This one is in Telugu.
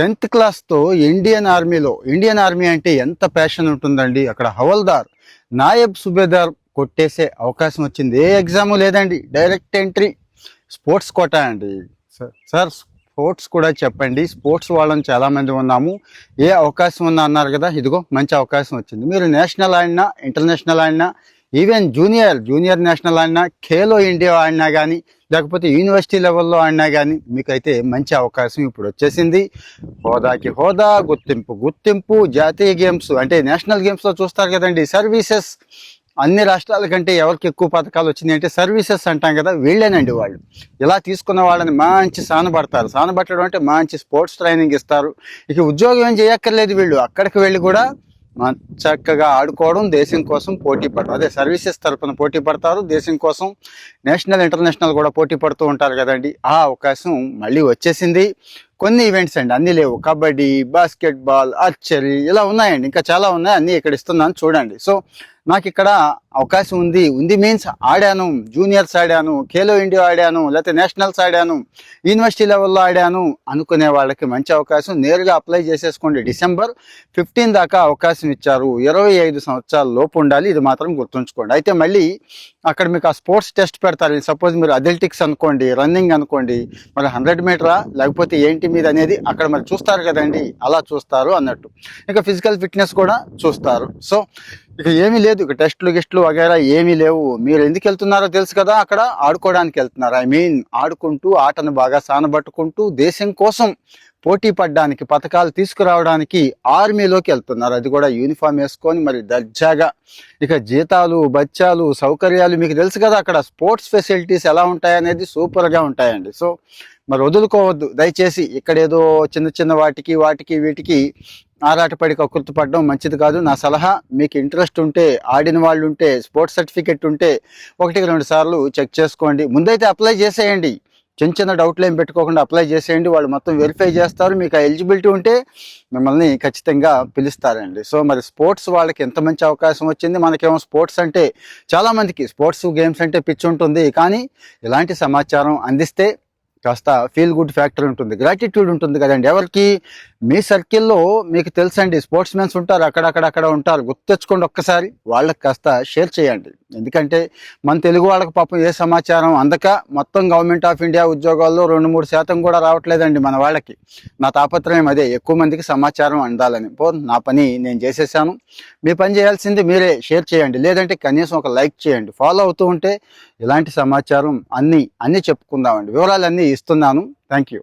టెన్త్ క్లాస్తో ఇండియన్ ఆర్మీలో ఇండియన్ ఆర్మీ అంటే ఎంత ప్యాషన్ ఉంటుందండి. అక్కడ హవల్దార్ నాయబ్ సుబేదార్ కొట్టేసే అవకాశం వచ్చింది. ఏ ఎగ్జాము లేదండి. డైరెక్ట్ ఎంట్రీ స్పోర్ట్స్ కోటా అండి. సార్ సార్ స్పోర్ట్స్ కూడా చెప్పండి. స్పోర్ట్స్ వాళ్ళని చాలామంది ఉన్నాము. ఏ అవకాశం ఉందా అన్నారు కదా ఇదిగో మంచి అవకాశం వచ్చింది. మీరు నేషనల్ ఆడినా ఇంటర్నేషనల్ ఆడినా ఈవెన్ జూనియర్ జూనియర్ నేషనల్ ఆడినా ఖేలో ఇండియా ఆడినా కానీ లేకపోతే యూనివర్సిటీ లెవెల్లో ఆడినా కానీ మీకైతే మంచి అవకాశం ఇప్పుడు వచ్చేసింది. హోదాకి హోదా గుర్తింపు గుర్తింపు జాతీయ గేమ్స్ అంటే నేషనల్ గేమ్స్లో చూస్తారు కదండి సర్వీసెస్. అన్ని రాష్ట్రాల కంటే ఎవరికి ఎక్కువ పథకాలు వచ్చినాయి అంటే సర్వీసెస్ అంటాం కదా వీళ్ళేనండి వాళ్ళు. ఇలా తీసుకున్న వాళ్ళని మంచి సానబడతారు. సానబట్టడం అంటే మంచి స్పోర్ట్స్ ట్రైనింగ్ ఇస్తారు. ఇక ఉద్యోగం ఏం చేయక్కర్లేదు వీళ్ళు. అక్కడికి వెళ్ళి కూడా చక్కగా ఆడుకోవడం దేశం కోసం పోటీ పడడం అదే సర్వీసెస్ తరపున పోటీ పడతారు. దేశం కోసం నేషనల్ ఇంటర్నేషనల్ కూడా పోటీ పడుతూ ఉంటారు కదండి. ఆ అవకాశం మళ్ళీ వచ్చేసింది. కొన్ని ఈవెంట్స్ అండి అన్నీ లేవు. కబడ్డీ బాస్కెట్బాల్ ఆర్చరీ ఇలా ఉన్నాయండి. ఇంకా చాలా ఉన్నాయి అన్ని ఇక్కడ ఇస్తున్నాను చూడండి. సో నాకు ఇక్కడ అవకాశం ఉంది. ఉంది మీన్స్ ఆడాను జూనియర్స్ ఆడాను ఖేలో ఇండియా ఆడాను లేకపోతే నేషనల్స్ ఆడాను యూనివర్సిటీ లెవెల్లో ఆడాను అనుకునే వాళ్ళకి మంచి అవకాశం. నేరుగా అప్లై చేసేసుకోండి. డిసెంబర్ ఫిఫ్టీన్ దాకా అవకాశం ఇచ్చారు. ఇరవై ఐదు సంవత్సరాల లోపు ఉండాలి. ఇది మాత్రం గుర్తుంచుకోండి. అయితే మళ్ళీ అక్కడ మీకు ఆ స్పోర్ట్స్ టెస్ట్ పెడతారు. సపోజ్ మీరు అథ్లెటిక్స్ అనుకోండి రన్నింగ్ అనుకోండి మరి హండ్రెడ్ మీటరా లేకపోతే ఏంటి మీద అనేది అక్కడ మరి చూస్తారు కదండి. అలా చూస్తారు అన్నట్టు. ఇంకా ఫిజికల్ ఫిట్నెస్ కూడా చూస్తారు. సో ఇక ఏమీ లేదు. ఇక టెస్టులు గిస్టులు వగైరా ఏమీ లేవు. మీరు ఎందుకు వెళ్తున్నారో తెలుసు కదా అక్కడ ఆడుకోవడానికి వెళ్తున్నారు. ఐ మీన్ ఆడుకుంటూ ఆటను బాగా సానబట్టుకుంటూ దేశం కోసం పోటీ పడడానికి పథకాలు తీసుకురావడానికి ఆర్మీలోకి వెళ్తున్నారు. అది కూడా యూనిఫామ్ వేసుకొని మరి దర్జాగా. ఇక జీతాలు బచ్చాలు సౌకర్యాలు మీకు తెలుసు కదా అక్కడ స్పోర్ట్స్ ఫెసిలిటీస్ ఎలా ఉంటాయనేది సూపర్గా ఉంటాయండి. సో మరి వదులుకోవద్దు. దయచేసి ఇక్కడేదో చిన్న చిన్న వాటికి వాటికి వీటికి ఆరాటపడి కక్కుర్తి పడడం మంచిది కాదు. నా సలహా మీకు ఇంట్రెస్ట్ ఉంటే ఆడిన వాళ్ళు ఉంటే స్పోర్ట్స్ సర్టిఫికెట్ ఉంటే ఒకటికి రెండు సార్లు చెక్ చేసుకోండి. ముందైతే అప్లై చేసేయండి. చిన్న చిన్న డౌట్లు ఏం పెట్టుకోకుండా అప్లై చేసేయండి. వాళ్ళు మొత్తం వెరిఫై చేస్తారు. మీకు ఆ ఎలిజిబిలిటీ ఉంటే మిమ్మల్ని ఖచ్చితంగా పిలుస్తారండి. సో మరి స్పోర్ట్స్ వాళ్ళకి ఎంత మంచి అవకాశం వచ్చింది? మనకేమో స్పోర్ట్స్ అంటే చాలామందికి స్పోర్ట్స్ గేమ్స్ అంటే పిచ్చి ఉంటుంది. కానీ ఇలాంటి సమాచారం అందిస్తే కాస్త ఫీల్ గుడ్ ఫ్యాక్టర్ ఉంటుంది. గ్రాటిట్యూడ్ ఉంటుంది కదండి. ఎవరికి మీ సర్కిల్లో మీకు తెలుసండి స్పోర్ట్స్ మెన్స్ ఉంటారు అక్కడక్కడక్కడ ఉంటారు. గుర్తెచ్చుకోండి ఒక్కసారి వాళ్ళకి కాస్త షేర్ చేయండి. ఎందుకంటే మన తెలుగు వాళ్ళకి పాపం ఏ సమాచారం అందక మొత్తం గవర్నమెంట్ ఆఫ్ ఇండియా ఉద్యోగాల్లో రెండు మూడు శాతం కూడా రావట్లేదండి మన వాళ్ళకి. నా తాపత్రయం అదే ఎక్కువ మందికి సమాచారం అందాలని. పో నా పని నేను చేసేసాను. మీ పని చేయాల్సింది మీరే షేర్ చేయండి. లేదంటే కనీసం ఒక లైక్ చేయండి. ఫాలో అవుతూ ఉంటే ఇలాంటి సమాచారం అన్నీ అన్నీ చెప్పుకుందామండి. వివరాలన్నీ ఇస్తున్నాను. Thank you